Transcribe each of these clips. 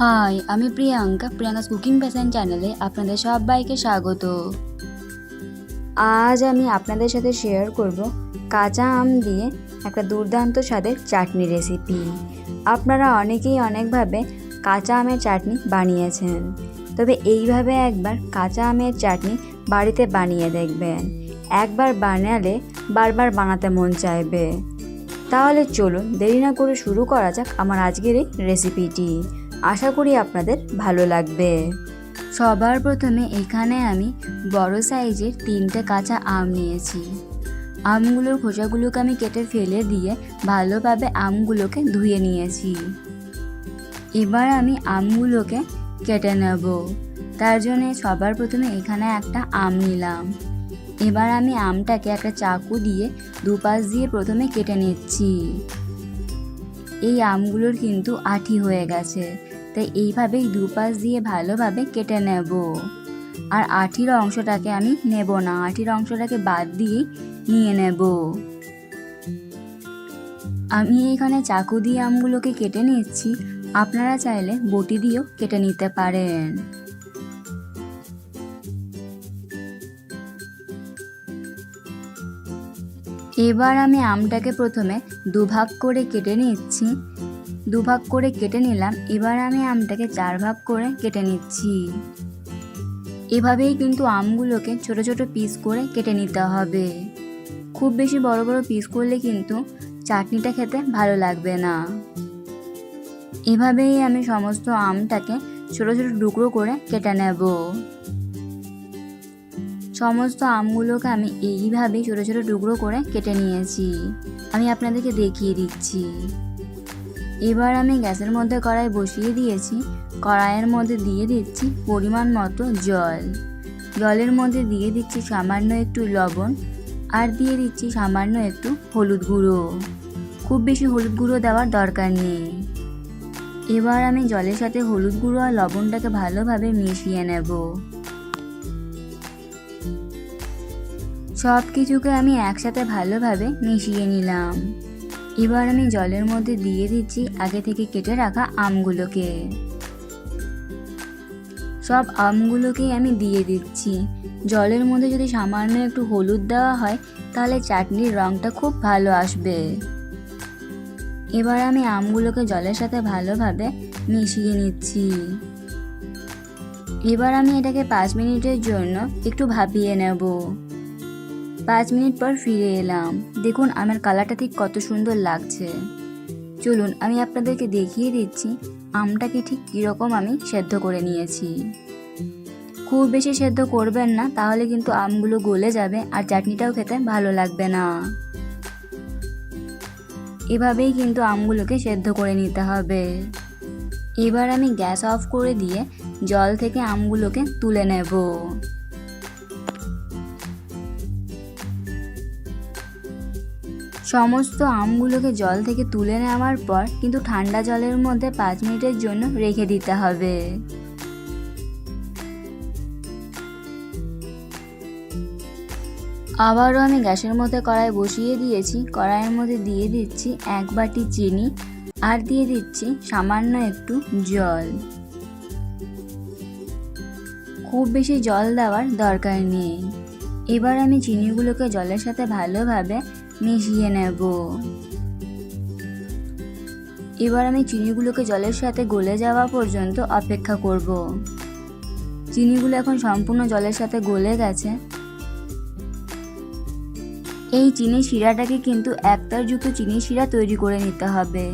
High আমি Priyanka, Priyanka's cooking passion চ্যানেলে আপনাদের সবাইকে স্বাগত। আজ আমি আপনাদের সাথে শেয়ার করব কাঁচা আম দিয়ে একটা দুর্দান্ত স্বাদের চাটনি রেসিপি আপনারা অনেকেই অনেকভাবে কাঁচা আমের চাটনি বানিয়েছেন, তবে এইভাবে একবার কাঁচা আমের চাটনি বাড়িতে বানিয়ে দেখবেন। একবার বানালে বারবার বানাতে মন চাইবে। তাহলে চলুন দেরি না করে শুরু করা যাক আমার আজকের এই রেসিপিটি আশা করি আপনাদের ভালো লাগবে। সবার প্রথমে এখানে আমি বড় সাইজের তিনটে কাঁচা আম নিয়েছি। আমগুলোর খোসাগুলোকে আমি কেটে ফেলে দিয়ে ভালোভাবে আমগুলোকে ধুয়ে নিয়েছি। এবার আমি আমগুলোকে কেটে নেব। তার জন্যে সবার প্রথমে এখানে একটা আম নিলাম। এবার আমি আমটাকে একটা চাকু দিয়ে দুপাশ দিয়ে প্রথমে কেটে নিচ্ছি। এই আমগুলোর কিন্তু আঠি হয়ে গেছে। তাই এইভাবেই দুপাশ দিয়ে ভালোভাবে কেটে নেব। আর আঠির অংশটাকে আমি নেব না, আঠির অংশটাকে বাদ দিয়ে নিয়ে নেব। আমি এখানে চাকু দিয়ে আমগুলোকে কেটে নিচ্ছি, আপনারা চাইলে বটি দিয়েও কেটে নিতে পারেন। এবার আমি আমটাকে প্রথমে দুভাগ করে কেটে নিচ্ছি। দুভাগ করে কেটে নিলাম। এবার আমি আমটাকে চার ভাগ করে কেটে নিচ্ছি। এভাবেই কিন্তু আমগুলোকে ছোট ছোট পিস করে কেটে নিতে হবে। খুব বেশি বড় বড় পিস করলে কিন্তু চাটনিটা খেতে ভালো লাগবে না। এভাবেই আমি সমস্ত আমটাকে ছোট ছোট টুকরো করে কেটে নেব। সমস্ত আমগুলোকে আমি এইভাবেই ছোটো ছোটো টুকরো করে কেটে নিয়েছি। আমি আপনাদেরকে দেখিয়ে দিচ্ছি। এবার আমি গ্যাসের মধ্যে কড়াই বসিয়ে দিয়েছি। কড়াইয়ের মধ্যে দিয়ে দিচ্ছি পরিমাণ মতো জল। জলের মধ্যে দিয়ে দিচ্ছি সামান্য একটু লবণ আর দিয়ে দিচ্ছি সামান্য একটু হলুদ গুঁড়ো। খুব বেশি হলুদ গুঁড়ো দেওয়ার দরকার নেই। এবার আমি জলের সাথে হলুদ গুঁড়ো আর লবণটাকে ভালোভাবে মিশিয়ে নেব। সব কিছুকে আমি একসাথে ভালোভাবে মিশিয়ে নিলাম। এবার আমি জলের মধ্যে দিয়ে দিচ্ছি আগে থেকে কেটে রাখা আমগুলোকে। সব আমগুলোকেই আমি দিয়ে দিচ্ছি। জলের মধ্যে যদি সামান্য একটু হলুদ দেওয়া হয়, তাহলে চাটনির রঙটা খুব ভালো আসবে। এবার আমি আমগুলোকে জলের সাথে ভালোভাবে মিশিয়ে নিচ্ছি। এবার আমি এটাকে পাঁচ মিনিটের জন্য একটু ভাপিয়ে নেব। পাঁচ মিনিট পর ফিরে এলাম। দেখুন, আমার কালারটা ঠিক কত সুন্দর লাগছে। চলুন, আমি আপনাদেরকে দেখিয়ে দিচ্ছি, আমটাকে ঠিক কীরকম আমি সেদ্ধ করে নিয়েছি। খুব বেশি সেদ্ধ করবেন না, তাহলে কিন্তু আমগুলো গলে যাবে আর চাটনিটাও খেতে ভালো লাগবে না। এভাবেই কিন্তু আমগুলোকে সেদ্ধ করে নিতে হবে। এবার আমি গ্যাস অফ করে দিয়ে জল থেকে আমগুলোকে তুলে নেব। সমস্ত আমগুলোকে জল থেকে তুলে নেওয়ার পর কিন্তু ঠান্ডা জলের মধ্যে পাঁচ মিনিটের জন্য রেখে দিতে হবে। আবারও আমি গ্যাসের মধ্যে কড়াই বসিয়ে দিয়েছি। কড়াইয়ের মধ্যে দিয়ে দিচ্ছি এক বাটি চিনি আর দিয়ে দিচ্ছি সামান্য একটু জল। খুব বেশি জল দেওয়ার দরকার নেই। এবার আমি চিনিগুলোকে জলের সাথে ভালোভাবে মিশিয়ে নেব। এবার আমি চিনিগুলোকে জলের সাথে গলে যাওয়া পর্যন্ত অপেক্ষা করব। চিনিগুলো এখন সম্পূর্ণ জলের সাথে গলে গেছে। এই চিনি শিরাটাকে কিন্তু একতারযুক্ত চিনি শিরা তৈরি করে নিতে হবে।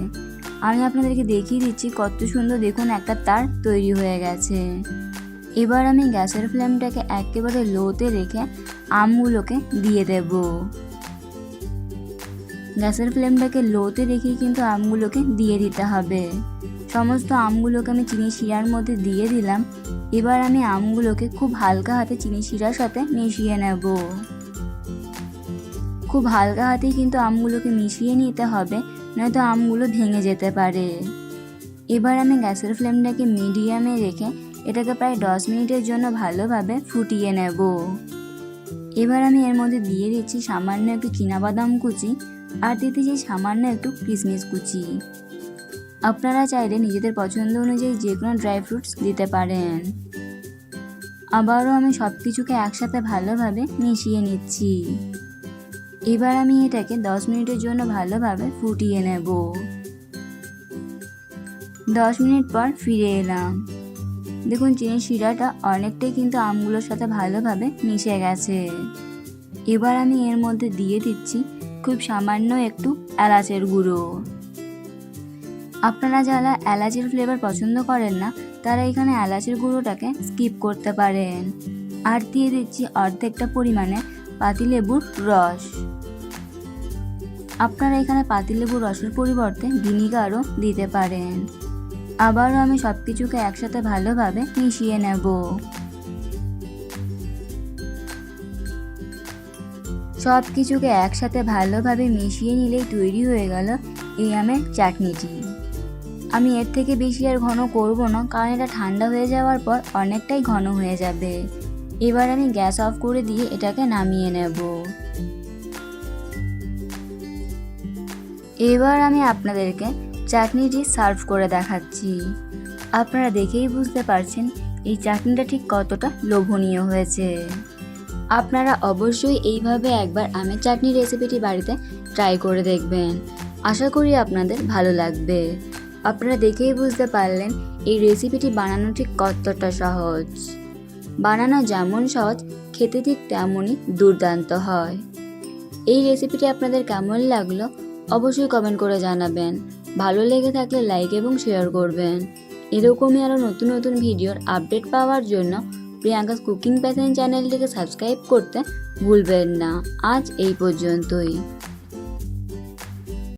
আমি আপনাদেরকে দেখিয়ে দিচ্ছি কত সুন্দর দেখুন একটা তার তৈরি হয়ে গেছে। এবার আমি গ্যাসের ফ্লেমটাকে একেবারে লোতে রেখে আমগুলোকে দিয়ে দেব। গ্যাসের ফ্লেমটাকে লোতে রেখেই কিন্তু আমগুলোকে দিয়ে দিতে হবে। সমস্ত আমগুলোকে আমি চিনি শিরার মধ্যে দিয়ে দিলাম। এবার আমি আমগুলোকে খুব হালকা হাতে চিনি শিরার সাথে মিশিয়ে নেব। খুব হালকা হাতেই কিন্তু আমগুলোকে মিশিয়ে নিতে হবে, নয়তো আমগুলো ভেঙে যেতে পারে। এবার আমি গ্যাসের ফ্লেমটাকে মিডিয়ামে রেখে এটাকে প্রায় দশ মিনিটের জন্য ভালোভাবে ফুটিয়ে নেব। এবার আমি এর মধ্যে দিয়ে দিচ্ছি সামান্য একটু বাদাম কুচি। আর দিতে দিতেছি সামান্য একটু কিশমিশ কুচি। আপনারা চাইলে নিজেদের পছন্দ অনুযায়ী যে কোনো ড্রাই ফ্রুটস দিতে পারেন। আবারও আমি সব কিছুকে একসাথে ভালোভাবে মিশিয়ে নিচ্ছি। এবার আমি এটাকে দশ মিনিটের জন্য ভালোভাবে ফুটিয়ে নেব। দশ মিনিট পর ফিরে এলাম। দেখুন, চিনির শিরাটা অনেকটাই কিন্তু আমগুলোর সাথে ভালোভাবে মিশে গেছে। এবার আমি এর মধ্যে দিয়ে দিচ্ছি খুব সামান্য একটু এলাচের গুঁড়ো। আপনারা যারা এলাচের ফ্লেভার পছন্দ করেন না, তারা এখানে এলাচের গুঁড়োটাকে স্কিপ করতে পারেন। আর দিয়ে দিচ্ছি অর্ধেকটা পরিমাণে পাতিলেবুর রস। আপনারা এখানে পাতিলেবুর রসের পরিবর্তে ভিনিগারও দিতে পারেন। আবারও আমি সব কিছুকে একসাথে ভালোভাবে মিশিয়ে নেব। সব কিছুকে একসাথে ভালোভাবে মিশিয়ে নিলেই তৈরি হয়ে গেল এই আমের চাটনিটি। আমি এর থেকে বেশি আর ঘন করব না, কারণ এটা ঠান্ডা হয়ে যাওয়ার পর অনেকটাই ঘন হয়ে যাবে। এবার আমি গ্যাস অফ করে দিয়ে এটাকে নামিয়ে নেব। এবার আমি আপনাদেরকে চাটনিটি সার্ভ করে দেখাচ্ছি। আপনারা দেখেই বুঝতে পারছেন এই চাটনিটা ঠিক কতটা লোভনীয় হয়েছে। আপনারা অবশ্যই এইভাবে একবার আমের চাটনি রেসিপিটি বাড়িতে ট্রাই করে দেখবেন। আশা করি আপনাদের ভালো লাগবে। আপনারা দেখেই বুঝতে পারলেন এই রেসিপিটি বানানো ঠিক কতটা সহজ। বানানো যেমন সহজ, খেতে ঠিক তেমনই দুর্দান্ত হয়। এই রেসিপিটি আপনাদের কেমন লাগল অবশ্যই কমেন্ট করে জানাবেন। ভালো লেগে থাকলে লাইক এবং শেয়ার করবেন। এরকমই আরও নতুন নতুন ভিডিওর আপডেট পাওয়ার জন্য প্রিয়াঙ্কাস কুকিং প্যাশন চ্যানেলটিকে সাবস্ক্রাইব করতে ভুলবেন না। আজ এই পর্যন্তই।